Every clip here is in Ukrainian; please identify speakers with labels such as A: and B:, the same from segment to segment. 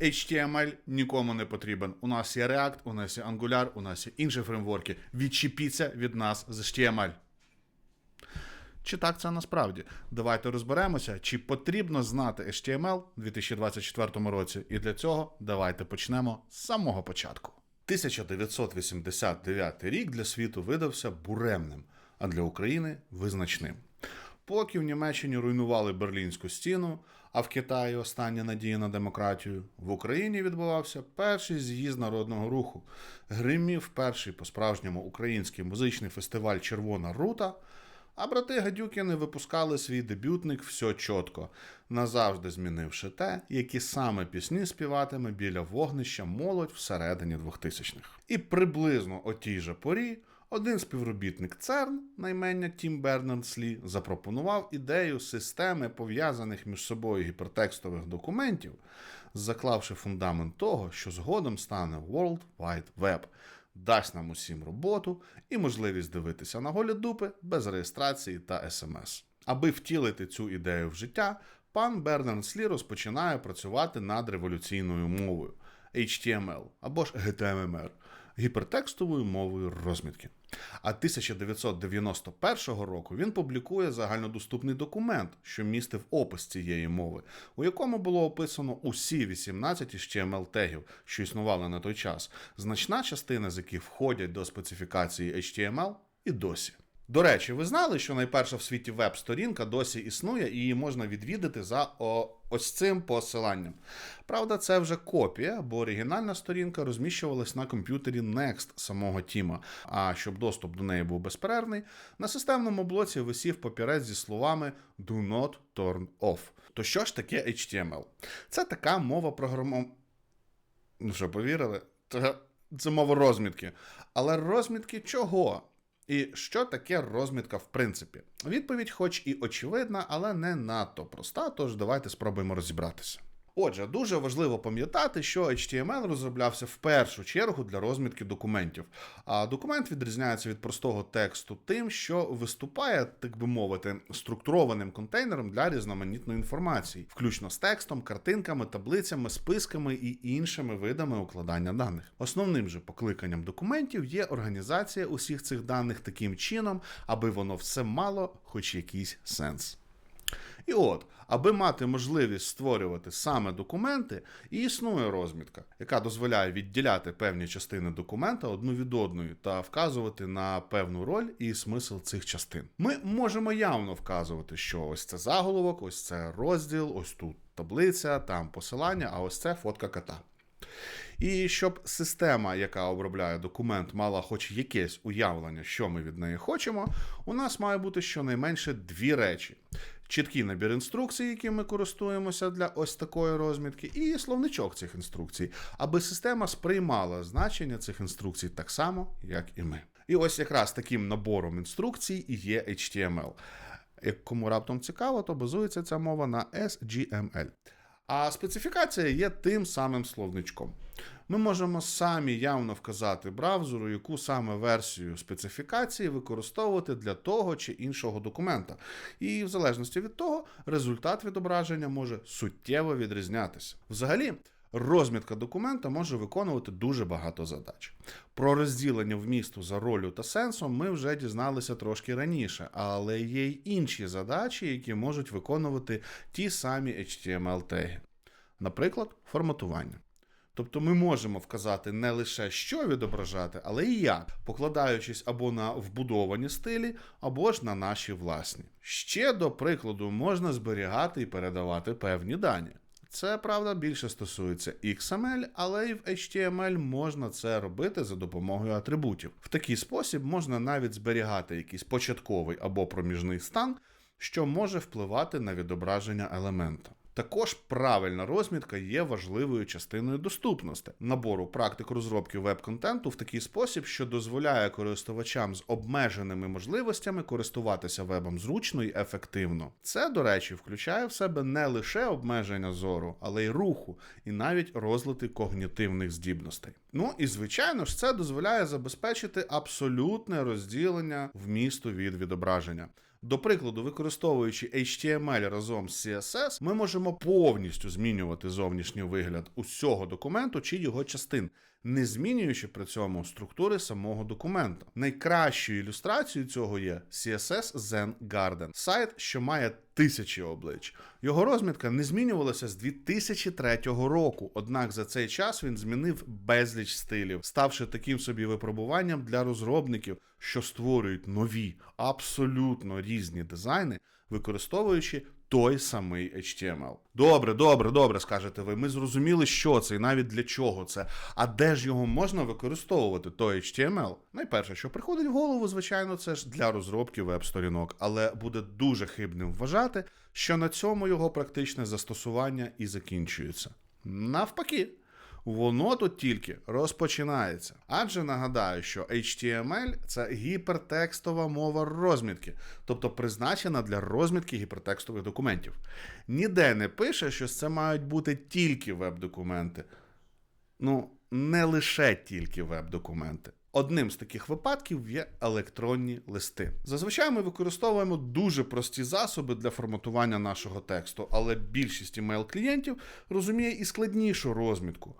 A: HTML нікому не потрібен. У нас є React, у нас є Angular, у нас є інші фреймворки. Відчепіться від нас з HTML. Чи так це насправді? Давайте розберемося, чи потрібно знати HTML у 2024 році. І для цього давайте почнемо з самого початку. 1989 рік для світу видався буремним, а для України визначним. Поки в Німеччині руйнували Берлінську стіну, а в Китаї остання надія на демократію, в Україні відбувався перший з'їзд народного руху. Гримів перший по-справжньому український музичний фестиваль Червона рута. А брати Гадюкіни випускали свій дебютник все чітко, назавжди змінивши те, які саме пісні співатиме біля вогнища молодь всередині 2000-х. І приблизно о тій же порі один співробітник ЦЕРН, наймення Тім Бернерслі, запропонував ідею системи пов'язаних між собою гіпертекстових документів, заклавши фундамент того, що згодом стане World Wide Web – дасть нам усім роботу і можливість дивитися на голі дупи без реєстрації та смс. Аби втілити цю ідею в життя, пан Бернерслі розпочинає працювати над революційною мовою HTML або ж HTML – гіпертекстовою мовою розмітки. А 1991 року він публікує загальнодоступний документ, що містив опис цієї мови, у якому було описано усі 18 HTML тегів, що існували на той час, значна частина з яких входять до специфікації HTML і досі. До речі, ви знали, що найперша в світі веб-сторінка досі існує і її можна відвідати за ось цим посиланням. Правда, це вже копія, бо оригінальна сторінка розміщувалась на комп'ютері Next самого Тіма. А щоб доступ до неї був безперервний, на системному блоці висів папірець зі словами Do not turn off. То що ж таке HTML? Це така мова програмування. Ну що, повірили? Це мова розмітки. Але розмітки чого? І що таке розмітка в принципі? Відповідь, хоч і очевидна, але не надто проста, тож давайте спробуємо розібратися. Отже, дуже важливо пам'ятати, що HTML розроблявся в першу чергу для розмітки документів. А документ відрізняється від простого тексту тим, що виступає, так би мовити, структурованим контейнером для різноманітної інформації, включно з текстом, картинками, таблицями, списками і іншими видами укладання даних. Основним же покликанням документів є організація усіх цих даних таким чином, аби воно все мало хоч якийсь сенс. І от, аби мати можливість створювати саме документи, і існує розмітка, яка дозволяє відділяти певні частини документа одну від одної та вказувати на певну роль і смисл цих частин. Ми можемо явно вказувати, що ось це заголовок, ось це розділ, ось тут таблиця, там посилання, а ось це фотка кота. І щоб система, яка обробляє документ, мала хоч якесь уявлення, що ми від неї хочемо, у нас має бути щонайменше дві речі: чіткий набір інструкцій, яким ми користуємося для ось такої розмітки, і словничок цих інструкцій, аби система сприймала значення цих інструкцій так само, як і ми. І ось якраз таким набором інструкцій і є HTML. Як кому раптом цікаво, то базується ця мова на SGML. А специфікація є тим самим словничком. Ми можемо самі явно вказати браузеру, яку саме версію специфікації використовувати для того чи іншого документа. І в залежності від того, результат відображення може суттєво відрізнятися. Взагалі. Розмітка документа може виконувати дуже багато задач. Про розділення вмісту за ролью та сенсом ми вже дізналися трошки раніше, але є й інші задачі, які можуть виконувати ті самі HTML-теги. Наприклад, форматування. Тобто ми можемо вказати не лише що відображати, але і як, покладаючись або на вбудовані стилі, або ж на наші власні. Ще до прикладу можна зберігати і передавати певні дані. Це правда більше стосується XML, але і в HTML можна це робити за допомогою атрибутів. В такий спосіб можна навіть зберігати якийсь початковий або проміжний стан, що може впливати на відображення елемента. Також правильна розмітка є важливою частиною доступності набору практик розробки веб-контенту в такий спосіб, що дозволяє користувачам з обмеженими можливостями користуватися вебом зручно і ефективно. Це, до речі, включає в себе не лише обмеження зору, але й руху, і навіть розлити когнітивних здібностей. Ну і звичайно ж, це дозволяє забезпечити абсолютне розділення вмісту від відображення. До прикладу, використовуючи HTML разом з CSS, ми можемо повністю змінювати зовнішній вигляд усього документу чи його частин, не змінюючи при цьому структури самого документа. Найкращою ілюстрацією цього є CSS Zen Garden, сайт, що має тисячі облич. Його розмітка не змінювалася з 2003 року, однак за цей час він змінив безліч стилів, ставши таким собі випробуванням для розробників, що створюють нові, абсолютно різні дизайни, використовуючи той самий HTML. Добре, добре, добре, скажете ви. Ми зрозуміли, що це і навіть для чого це. А де ж його можна використовувати, той HTML? Найперше, що приходить в голову, звичайно, це ж для розробки веб-сторінок, але буде дуже хибним вважати, що на цьому його практичне застосування і закінчується. Навпаки. Воно тут тільки розпочинається. Адже нагадаю, що HTML це гіпертекстова мова розмітки, тобто призначена для розмітки гіпертекстових документів. Ніде не пише, що це мають бути тільки веб-документи. Ну, не лише тільки веб-документи. Одним з таких випадків є електронні листи. Зазвичай ми використовуємо дуже прості засоби для форматування нашого тексту, але більшість імейл-клієнтів розуміє і складнішу розмітку.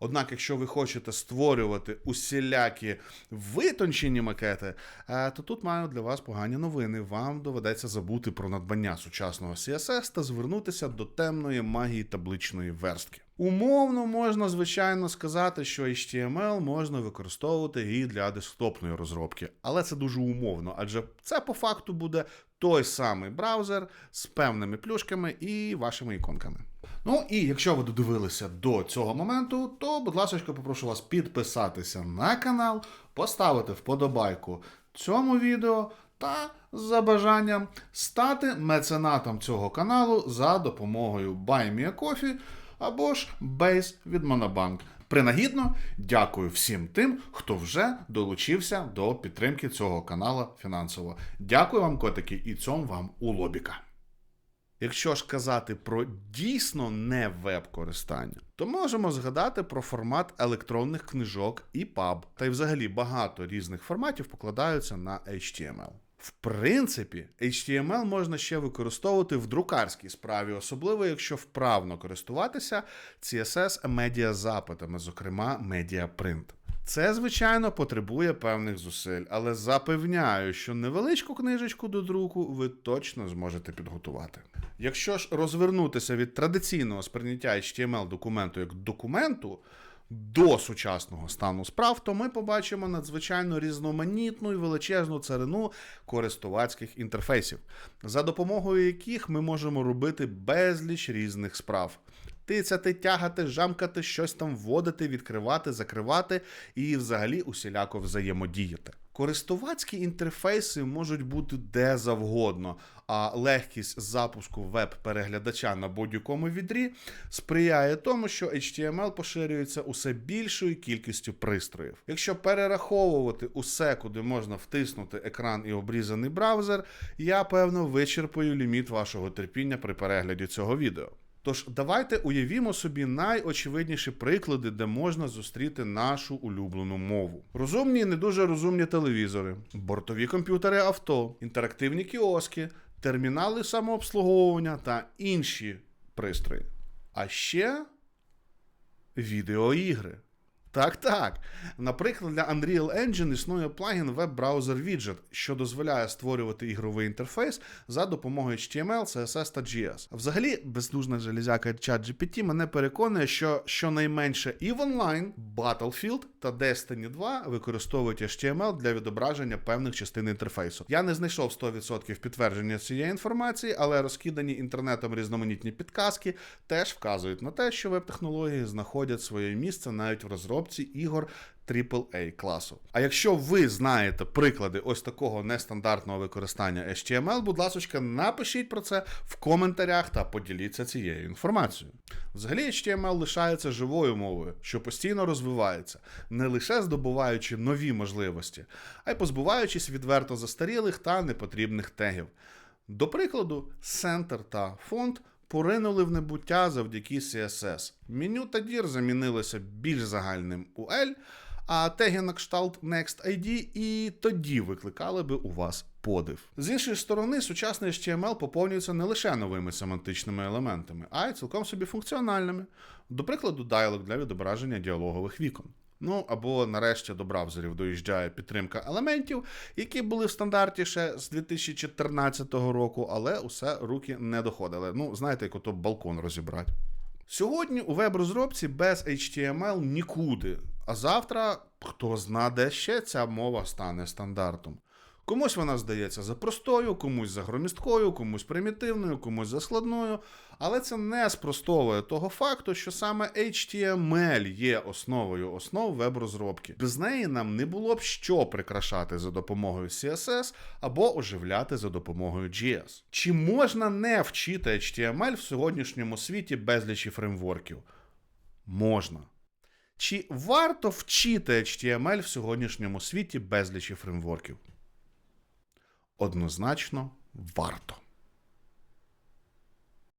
A: Однак, якщо ви хочете створювати усілякі витончені макети, е, то тут маю для вас погані новини. Вам доведеться забути про надбання сучасного CSS та звернутися до темної магії табличної верстки. Умовно можна, звичайно, сказати, що HTML можна використовувати і для десктопної розробки, але це дуже умовно, адже це по факту буде той самий браузер з певними плюшками і вашими іконками. Ну і якщо ви додивилися до цього моменту, то, будь ласка, попрошу вас підписатися на канал, поставити вподобайку цьому відео та за бажанням стати меценатом цього каналу за допомогою BuyMeACoffee або ж Base від Monobank. Принагідно дякую всім тим, хто вже долучився до підтримки цього каналу фінансово. Дякую вам, котики, і цьому вам у лобіка. Якщо ж казати про дійсно не веб-користання, то можемо згадати про формат електронних книжок і PUB, та й взагалі багато різних форматів покладаються на HTML. В принципі, HTML можна ще використовувати в друкарській справі, особливо якщо вправно користуватися CSS медіазапитами, зокрема MediaPrint. Це, звичайно, потребує певних зусиль, але запевняю, що невеличку книжечку до друку ви точно зможете підготувати. Якщо ж розвернутися від традиційного сприйняття HTML документу як документу до сучасного стану справ, то ми побачимо надзвичайно різноманітну і величезну царину користувацьких інтерфейсів, за допомогою яких ми можемо робити безліч різних справ. Тицяти, тягати, жамкати, щось там вводити, відкривати, закривати і взагалі усіляко взаємодіяти. Користувацькі інтерфейси можуть бути де завгодно, а легкість запуску веб-переглядача на будь-якому відрі сприяє тому, що HTML поширюється усе більшою кількістю пристроїв. Якщо перераховувати усе, куди можна втиснути екран і обрізаний браузер, я певно вичерпаю ліміт вашого терпіння при перегляді цього відео. Тож давайте уявімо собі найочевидніші приклади, де можна зустріти нашу улюблену мову: розумні і не дуже розумні телевізори, бортові комп'ютери авто, інтерактивні кіоски, термінали самообслуговування та інші пристрої. А ще відеоігри. Так, так. Наприклад, для Unreal Engine існує плагін Web-Browser Widget, що дозволяє створювати ігровий інтерфейс за допомогою HTML, CSS та JS. Взагалі, бездужна железяка ChatGPT мене переконує, що щонайменше EVE Online, Battlefield та Destiny 2 використовують HTML для відображення певних частин інтерфейсу. Я не знайшов 100% підтвердження цієї інформації, але розкидані інтернетом різноманітні підказки теж вказують на те, що веб-технології знаходять своє місце навіть в розробці ігор AAA класу. А якщо ви знаєте приклади ось такого нестандартного використання HTML, будь ласка, напишіть про це в коментарях та поділіться цією інформацією. Взагалі, HTML лишається живою мовою, що постійно розвивається, не лише здобуваючи нові можливості, а й позбуваючись відверто застарілих та непотрібних тегів. До прикладу, Center та фонд поринули в небуття завдяки CSS. Меню та дір замінилися більш загальним UL, а теги на кшталт NextID і тоді викликали би у вас подив. З іншої сторони, сучасний HTML поповнюється не лише новими семантичними елементами, а й цілком собі функціональними. До прикладу, діалог для відображення діалогових вікон. Ну або нарешті до браузерів доїжджає підтримка елементів, які були в стандарті ще з 2014 року, але усе руки не доходили. Ну, знаєте, як ото балкон розібрати. Сьогодні у веб-розробці без HTML нікуди. А завтра хто зна, де ще ця мова стане стандартом. Комусь вона здається за простою, комусь за громісткою, комусь примітивною, комусь за складною. Але це не спростовує того факту, що саме HTML є основою основ веб-розробки. Без неї нам не було б що прикрашати за допомогою CSS або оживляти за допомогою JS. Чи можна не вчити HTML в сьогоднішньому світі безлічі фреймворків? Можна. Чи варто вчити HTML в сьогоднішньому світі безлічі фреймворків? Однозначно варто.